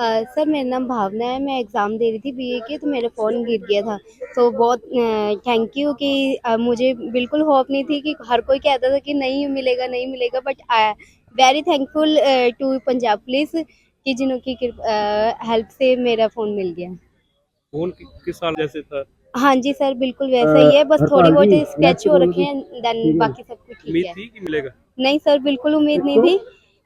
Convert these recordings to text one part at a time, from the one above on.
Sir मेरा नाम भावना है। मैं एग्ज़ाम दे रही थी बीए की तो मेरा फ़ोन गिर गया था। तो बहुत थैंक यू कि अ, मुझे बिल्कुल होप नहीं थी कि हर कोई कहता था कि नहीं मिलेगा नहीं मिलेगा but very thankful to Punjab police कि जिन्हों की हेल्प से मेरा फ़ोन मिल गया। फ़ोन कि- किस साल जैसे था? हाँ जी सर बिल्कुल वैसा ही है। बस थोड़ी बहुत स्क्रैच हो रखे हैं देन बाकी सब कुछ ठीक है। थी कि मिलेगा? नहीं सर बिल्कुल उम्मीद नहीं थी।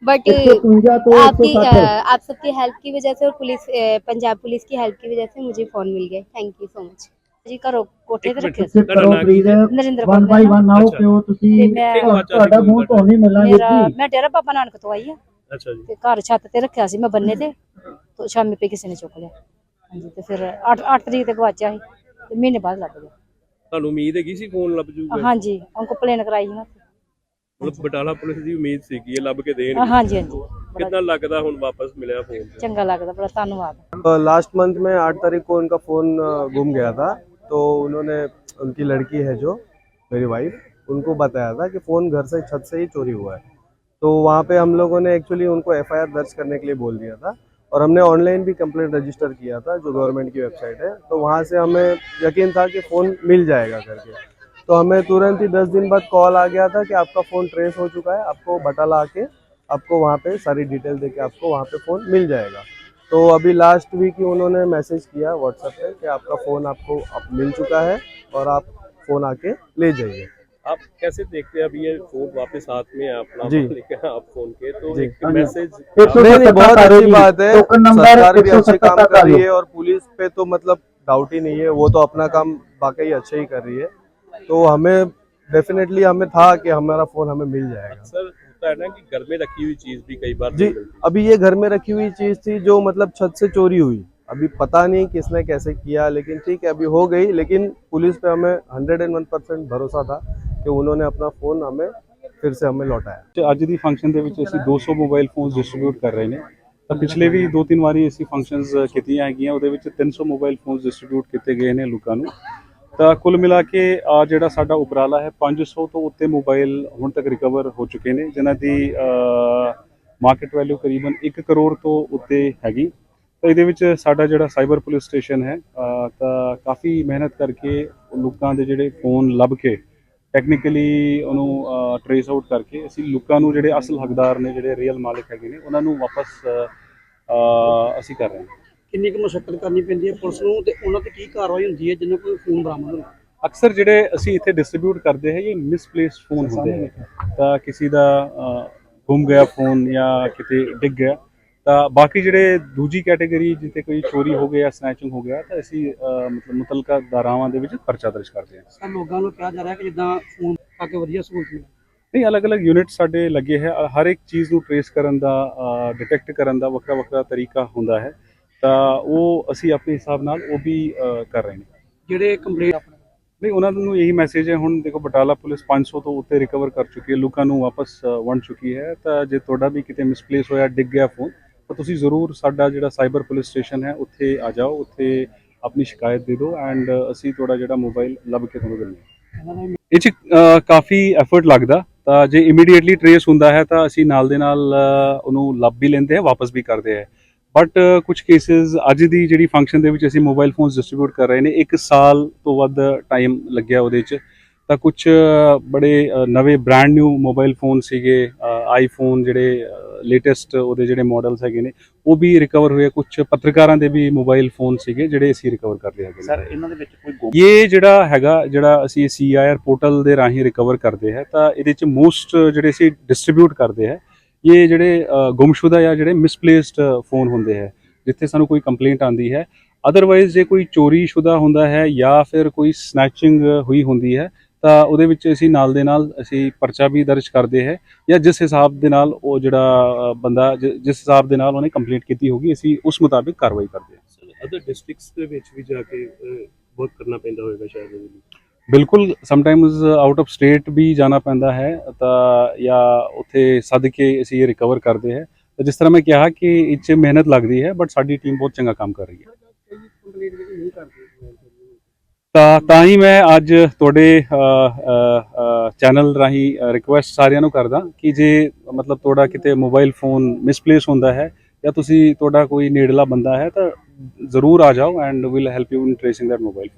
बट एक सौ इकवंजा तो एक सौ आपकी साठ अ, है आप सबकी हेल्प की वजह से और पुलिस अ, पंजाब पुलिस की हेल्प की वजह से मुझे फ़ोन मिल गया थैंक यू सो मच ਜੀ ਘਰੋਂ ਕੋਠੇ ਇੱਕ ਤੇ ਮਿੰਟ। ਰੱਖਿਆ ਸੀ ਸਿਪ ਤੁਹਾਡਾ ਕਰੋ ਨਾਂ ਕੀ ਪਲੀਜ਼ ਹੈ? ਨਰਿੰਦਰ ਵਨ ਕੌਰ ਬਾਈ ਮੇਰਾ ਵਨ ਆਓ ਅੱਛਾ। ਪਿਓ ਤੁਸੀਂ ਤੇ ਮੈਂ- ਇੱਕ ਵਾਰ ਚੱਲ ਤੁਹਾਡਾ ਜੀ, ਫੋਨ ਤੋਂ ਨਹੀਂ ਮਿਲਣਾ ਵੀਰ ਮੇਰਾ ਜੀ ਮੈਂ ਡੇਰਾ ਬਾਬਾ ਨਾਨਕ ਤੋਂ ਆਈ ਆ ਅੱਛਾ ਜੀ ਤੇ ਘਰ ਛੱਤ ਤੇ ਰੱਖਿਆ ਸੀ ਮੈਂ ਬੰਨੇ ਤੇ ਤੇ ਸ਼ਾਮੀ ਪੇ ਕਿਸੇ ਨੇ ਚੁੱਕ ਲਿਆ ਹਾਂਜੀ ਤੇ ਫਿਰ 8 8 ਤਰੀਕ ਤੇ ਗਵਾਚਿਆ ਸੀ ਤੇ ਮਹੀਨੇ ਬਾਅਦ ਲੱਭ ਗਿਆ ਤੁਹਾਨੂੰ ਉਮੀਦ ਹੈਗੀ ਸੀ ਫੋਨ ਲੱਭ ਜੂਗਾ ਹਾਂਜੀ ਉਹ ਕੰਪਲੇਨ ਕਰਾਈ ਸੀ ਨਾ ਮਤਲਬ ਬਟਾਲਾ ਪੁਲਿਸ ਦੀ ਉਮੀਦ ਸੀ ਕਿ ਇਹ ਲੱਭ ਕੇ ਦੇਣ ਹਾਂਜੀ ਹਾਂਜੀ ਬੜਾ ਕਿੰਨਾ ਲੱਗਦਾ ਹੁਣ ਵਾਪਸ ਮਿਲਿਆ ਫੋਨ ਚੰਗਾ ਲੱਗਦਾ ਬੜਾ ਧੰਨਵਾਦ लास्ट मंथ में आठ तारीख को उनका फ़ोन गुम गया था तो उन्होंने उनकी लड़की है जो मेरी वाइफ उनको बताया था कि फ़ोन घर से छत से ही चोरी हुआ है तो वहाँ पे हम लोगों ने एक्चुअली उनको एफआईआर दर्ज करने के लिए बोल दिया था और हमने ऑनलाइन भी कंप्लेंट रजिस्टर किया था जो गवर्नमेंट की वेबसाइट है तो वहाँ से हमें यकीन था कि फ़ोन मिल जाएगा करके तो हमें तुरंत ही दस दिन बाद कॉल आ गया था कि आपका फ़ोन ट्रेस हो चुका है आपको बटाला आके आपको वहाँ पे सारी डिटेल देके आपको वहाँ पे फ़ोन मिल जाएगा। तो अभी लास्ट वीक ही उन्होंने मैसेज किया व्हाट्सएप पे कि आपका फ़ोन आपको अब मिल चुका है और आप फ़ोन आके ले जाइए। आप कैसे देखते हैं अभी ये फ़ोन वापस हाथ में है अपना जी। लेके आप फ़ोन के? तो एक मैसेज नहीं नहीं बहुत अच्छी बात है। सरकार भी अच्छे काम कर रही है और पुलिस पे तो मतलब डाउट ही नहीं है वो तो अपना काम वाकई अच्छा ही कर रही है। तो हमें डेफिनेटली हमें था कि हमारा फ़ोन हमें मिल जाएगा अक्सर होता है ना कि घर में रखी हुई चीज भी कई बार जी नहीं मिलती। अभी ये घर में रखी हुई चीज थी जो मतलब छत से चोरी हुई अभी पता नहीं किसने कैसे किया लेकिन ठीक है अभी हो गई लेकिन पुलिस पे हमें हंड्रेड एंड वन परसेंट भरोसा था कि उन्होंने अपना फ़ोन हमें फिर से हमें लौटाया ਤੇ ਅੱਜ ਦੀ ਫੰਕਸ਼ਨ ਦੇ ਵਿੱਚ ਅਸੀਂ 200 ਮੋਬਾਈਲ ਫੋਨਸ ਡਿਸਟ੍ਰੀਬਿਊਟ ਕਰ ਰਹੇ ਨੇ ਤਾਂ ਪਿਛਲੇ ਵੀ ਦੋ ਤਿੰਨ ਵਾਰੀ ਅਸੀਂ ਫੰਕਸ਼ਨਸ ਕੀਤੀਆਂ ਹੈਗੀਆਂ ਉਹਦੇ ਵਿੱਚ 300 ਮੋਬਾਈਲ ਫੋਨਸ ਡਿਸਟ੍ਰੀਬਿਊਟ ਕੀਤੇ ਗਏ ਨੇ ਲੋਕਾਂ ਨੂੰ ਤਾਂ ਕੁੱਲ ਮਿਲਾ ਕੇ ਆ ਜਿਹੜਾ ਸਾਡਾ ਉਪਰਾਲਾ ਹੈ 500 ਤੋਂ ਉੱਤੇ ਮੋਬਾਈਲ ਹੁਣ ਤੱਕ ਰਿਕਵਰ ਹੋ ਚੁੱਕੇ ਨੇ, ਜਿਨ੍ਹਾਂ ਦੀ ਮਾਰਕੀਟ ਵੈਲਿਊ ਕਰੀਬਨ 1 ਕਰੋੜ ਤੋਂ ਉੱਤੇ ਹੈਗੀ। ਤਾਂ ਇਹਦੇ ਵਿੱਚ ਸਾਡਾ ਜਿਹੜਾ ਸਾਈਬਰ ਪੁਲਿਸ ਸਟੇਸ਼ਨ ਹੈ ਤਾਂ ਕਾਫੀ ਮਿਹਨਤ ਕਰਕੇ ਲੋਕਾਂ ਦੇ ਜਿਹੜੇ ਫੋਨ ਲੱਭ ਕੇ ਟੈਕਨੀਕਲੀ ਉਹਨੂੰ ਟਰੇਸ ਆਊਟ ਕਰਕੇ ਅਸੀਂ ਲੋਕਾਂ ਨੂੰ ਜਿਹੜੇ ਅਸਲ ਹੱਕਦਾਰ ਨੇ, ਜਿਹੜੇ ਰੀਅਲ ਮਾਲਕ ਹੈਗੇ ਨੇ, ਉਹਨਾਂ ਨੂੰ ਵਾਪਸ ਅਸੀਂ ਕਰ ਰਹੇ ਹਾਂ। ਕਿੰਨੀ ਕੁ ਮੁਸ਼ਕਲ ਕਰਨੀ ਪੈਂਦੀ ਹੈ ਪੁਲਿਸ ਨੂੰ ਤੇ ਉਹਨਾਂ ਤੇ ਕੀ ਕਾਰਵਾਈ ਹੁੰਦੀ ਹੈ ਜਿੰਨਾ ਕੋਈ ਫੋਨ ਬਰਾਮਦ ਹੁੰਦਾ ਅਕਸਰ ਜਿਹੜੇ ਅਸੀਂ ਇੱਥੇ ਡਿਸਟ੍ਰੀਬਿਊਟ ਕਰਦੇ ਹੈ ਇਹ ਮਿਸਪਲੇਸਡ ਫੋਨ ਹੁੰਦੇ ਹੈ ਤਾਂ ਕਿਸੇ ਦਾ ਗੁੰਮ ਗਿਆ ਫੋਨ ਜਾਂ ਕਿਤੇ ਡਿੱਗ ਗਿਆ ਤਾਂ ਬਾਕੀ ਜਿਹੜੇ ਦੂਜੀ ਕੈਟਾਗਰੀ ਜਿੱਥੇ ਕੋਈ ਚੋਰੀ ਹੋ ਗਿਆ ਸਨੈਚਿੰਗ ਹੋ ਗਿਆ ਤਾਂ ਅਸੀਂ ਮਤਲਬ ਮੁਤਲਕਾ ਧਾਰਾਵਾਂ ਦੇ ਵਿੱਚ ਪਰਚਾ ਦਰਜ ਕਰਦੇ ਹਾਂ। ਸਰ ਲੋਕਾਂ ਨੂੰ ਕਿਹਾ ਜਾ ਰਿਹਾ ਕਿ ਜਿੱਦਾਂ ਫੋਨ ਆ ਕੇ ਵਧੀਆ ਸਹੂਲਤ ਮਿਲੇ। ਨਹੀਂ ਅਲੱਗ-ਅਲੱਗ ਯੂਨਿਟ ਸਾਡੇ ਲੱਗੇ ਹੈ। ਹਰ ਇੱਕ ਚੀਜ਼ ਨੂੰ ਟਰੇਸ ਕਰਨ ਦਾ ਡਿਟੈਕਟ ਕਰਨ ਦਾ ਵੱਖਰਾ ਵੱਖਰਾ ਤਰੀਕਾ ਹੁੰਦਾ ਹੈ। ਤਾਂ ਉਹ ਅਸੀਂ ਆਪਣੇ ਹਿਸਾਬ ਨਾਲ ਉਹ ਵੀ ਕਰ ਰਹੇ ਨੇ। ਜਿਹੜੇ ਕੰਪਲੇਂਟ ਆਪਣੇ ਨਹੀਂ ਉਹਨਾਂ ਨੂੰ ਇਹੀ ਮੈਸੇਜ ਹੈ ਹੁਣ ਦੇਖੋ ਬਟਾਲਾ ਪੁਲਿਸ 500 ਤੋਂ ਉੱਤੇ ਰਿਕਵਰ ਕਰ ਚੁੱਕੀ ਹੈ ਲੋਕਾਂ ਨੂੰ ਵਾਪਸ ਵੰਡ ਚੁੱਕੀ ਹੈ। ਤਾਂ ਜੇ ਤੁਹਾਡਾ ਵੀ ਕਿਤੇ ਮਿਸਪਲੇਸ ਹੋਇਆ ਡਿੱਗ ਗਿਆ ਫੋਨ ਤਾਂ ਤੁਸੀਂ ਜ਼ਰੂਰ ਸਾਡਾ ਜਿਹੜਾ ਸਾਈਬਰ ਪੁਲਿਸ ਸਟੇਸ਼ਨ ਹੈ ਉੱਥੇ ਆ ਜਾਓ ਉੱਥੇ ਆਪਣੀ ਸ਼ਿਕਾਇਤ ਦੇ ਦਿਓ ਐਂਡ ਅਸੀਂ ਤੁਹਾਡਾ ਜਿਹੜਾ ਮੋਬਾਈਲ ਲੱਭ ਕੇ ਤੁਹਾਨੂੰ ਦਿੰਦੇ ਇਹ ਚ ਕਾਫੀ ਐਫਰਟ ਲੱਗਦਾ ਤਾਂ ਜੇ ਇਮੀਡੀਏਟਲੀ ਟਰੇਸ ਹੁੰਦਾ ਹੈ ਤਾਂ ਅਸੀਂ ਨਾਲ ਦੇ ਨਾਲ ਉਹਨੂੰ ਲੱਭ ਵੀ ਲੈਂਦੇ ਹਾਂ ਵਾਪਸ ਵੀ ਕਰਦੇ ਹਾਂ। ਬਟ ਕੁਝ ਕੇਸਿਸ ਅੱਜ ਦੀ ਜਿਹੜੀ ਫੰਕਸ਼ਨ ਦੇ ਵਿੱਚ ਅਸੀਂ ਮੋਬਾਈਲ ਫੋਨਸ ਡਿਸਟ੍ਰੀਬਿਊਟ ਕਰ ਰਹੇ ਨੇ ਇੱਕ ਸਾਲ ਤੋਂ ਵੱਧ ਟਾਈਮ ਲੱਗਿਆ ਉਹਦੇ ਚ ਤਾਂ ਕੁਝ ਬੜੇ ਨਵੇਂ ਬ੍ਰਾਂਡ ਨਿਊ ਮੋਬਾਈਲ ਫੋਨ ਸੀਗੇ ਆਈਫੋਨ ਜਿਹੜੇ ਲੇਟੈਸਟ ਉਹਦੇ ਜਿਹੜੇ ਮਾਡਲਸ ਹੈਗੇ ਨੇ ਉਹ ਵੀ ਰਿਕਵਰ ਹੋਏ ਕੁਝ ਪੱਤਰਕਾਰਾਂ ਦੇ ਵੀ ਮੋਬਾਈਲ ਫੋਨ ਸੀਗੇ ਜਿਹੜੇ ਅਸੀਂ ਰਿਕਵਰ ਕਰ ਹੈਗੇ ਨੇ। ਸਰ ਇਹਨਾਂ ਦੇ ਵਿੱਚ ਕੋਈ ਇਹ ਜਿਹੜਾ ਹੈਗਾ ਜਿਹੜਾ ਅਸੀਂ ਸੀਆਈਆਰ ਪੋਰਟਲ ਦੇ ਰਾਹੀਂ ਰਿਕਵਰ ਕਰਦੇ ਹੈ ਤਾਂ ਇਹਦੇ ਚ ਮੋਸਟ ਜਿਹੜੇ ਅਸੀਂ ਡਿਸਟ੍ਰੀਬਿਊਟ ਕਰਦੇ ਹੈ ਇਹ ਜਿਹੜੇ ਗੁੰਮਸ਼ੁਦਾ ਜਾਂ ਜਿਹੜੇ ਮਿਸਪਲੇਸਡ ਫੋਨ ਹੁੰਦੇ ਹੈ, ਜਿੱਥੇ ਸਾਨੂੰ ਕੋਈ ਕੰਪਲੇਂਟ ਆਂਦੀ ਹੈ ਅਦਰਵਾਈਜ਼ ਜੇ ਕੋਈ ਚੋਰੀ ਹੁੰਦਾ ਹੈ ਜਾਂ ਫਿਰ ਕੋਈ ਸਨੈਚਿੰਗ ਹੋਈ ਹੁੰਦੀ ਹੈ, ਤਾਂ ਉਹਦੇ ਵਿੱਚ ਅਸੀਂ ਨਾਲ ਦੇ ਨਾਲ ਅਸੀਂ ਪਰਚਾ ਵੀ ਦਰਜ ਕਰਦੇ ਹੈ ਜਾਂ ਜਿਸ ਹਿਸਾਬ ਦੇ ਨਾਲ ਉਹ ਜਿਹੜਾ ਬੰਦਾ ਜਿ- ਜਿਸ ਹਿਸਾਬ ਦੇ ਨਾਲ ਉਹਨੇ ਕੰਪਲੇਂਟ ਕੀਤੀ ਹੋਗੀ ਅਸੀਂ ਉਸ ਮੁਤਾਬਿਕ ਕਾਰਵਾਈ ਕਰਦੇ ਹਾਂ। ਅਦਰ ਡਿਸਟ੍ਰਿਕਟਸ ਦੇ ਵਿੱਚ ਵੀ ਜਾ ਕੇ ਵਰਕ ਕਰਨਾ ਪੈਂਦਾ ਹੋਵੇਗਾ ਸ਼ਾਇਦ ਇਹਦੇ ਲਈ। ਬਿਲਕੁਲ ਸਮਟਾਈਮਸ ਆਊਟ ਆਫ ਸਟੇਟ ਵੀ ਜਾਣਾ ਪੈਂਦਾ ਹੈ, ਤਾਂ ਜਾਂ ਉੱਥੇ ਸੱਦ ਕੇ ਅਸੀਂ ਇਹ ਰਿਕਵਰ ਕਰਦੇ ਹੈ। ਤਾਂ ਜਿਸ ਤਰ੍ਹਾਂ ਮੈਂ ਕਿਹਾ ਕਿ ਇਹ 'ਚ ਮਿਹਨਤ ਲੱਗਦੀ ਹੈ ਬਟ ਸਾਡੀ ਟੀਮ ਬਹੁਤ ਚੰਗਾ ਕੰਮ ਕਰ ਰਹੀ ਹੈ। ਤਾਂ ਤਾਂ ਹੀ ਮੈਂ ਅੱਜ ਤੁਹਾਡੇ ਚੈਨਲ ਰਾਹੀਂ ਰਿਕੁਐਸਟ ਸਾਰਿਆਂ ਨੂੰ ਕਰਦਾ ਕਿ ਜੇ ਮਤਲਬ ਤੁਹਾਡਾ ਕਿਤੇ ਮੋਬਾਈਲ ਫੋਨ ਮਿਸਪਲੇਸ ਹੁੰਦਾ ਹੈ ਜਾਂ ਤੁਸੀਂ ਤੁਹਾਡਾ ਕੋਈ ਨੇੜਲਾ ਬੰਦਾ ਹੈ, ਤਾਂ ਜ਼ਰੂਰ ਆ ਜਾਓ and will help you in tracing that mobile